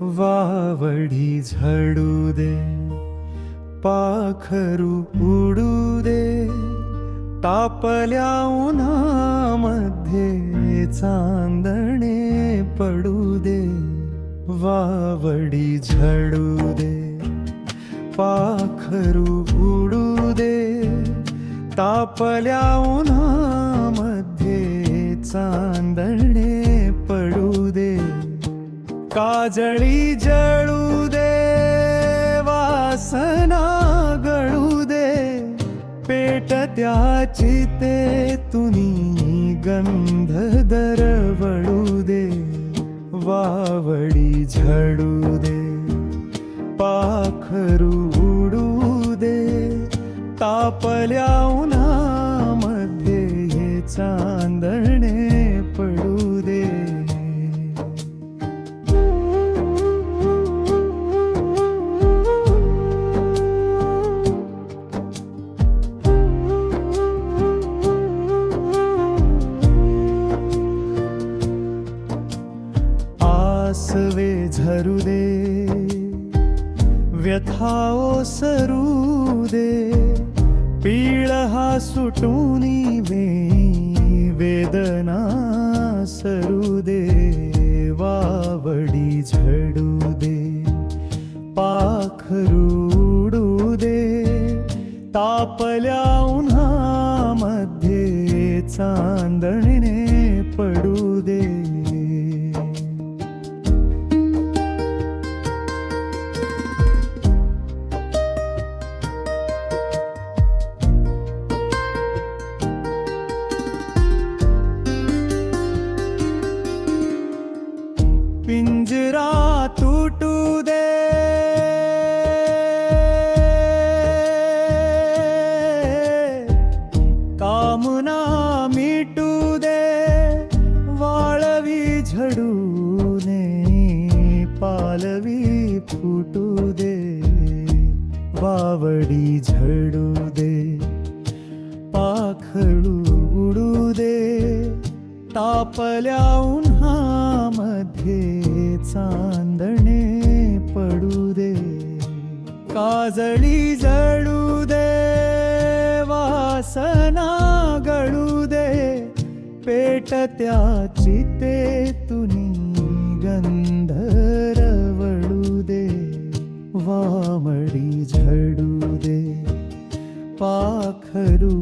वावडी झडू दे पाखरू उडू दे तापल्या उन्हामध्ये चांदणे पडू दे वावडी झडू दे पाखरू उडू दे तापल्या उन्हामध्ये चांदणे काजळी जळू दे वासना गळू दे. पेट त्याची ते तुनी गंध दरवळू दे. वावडी झडू दे पाखरू उडू दे. तापल्या उन्हामध्ये हे चांद वासवे झरू दे. व्यथाओ सरू दे. पीळ हा सुटूनी वे वेदना सरू दे. वावडी झडू दे. पाखरूडू दे. तापल्या उन्हामध्ये चांदणे पिंजरा तुटू दे कामना मिटू दे वाळवी झडू ने पालवी फुटू दे वावडी झडू तापल्या उन्हामध्ये चांदणे पडू दे काजळी जळू दे वासना गळू दे पेट त्याची ते तुनी गंधर वळू दे वामडी झडू दे पाखरू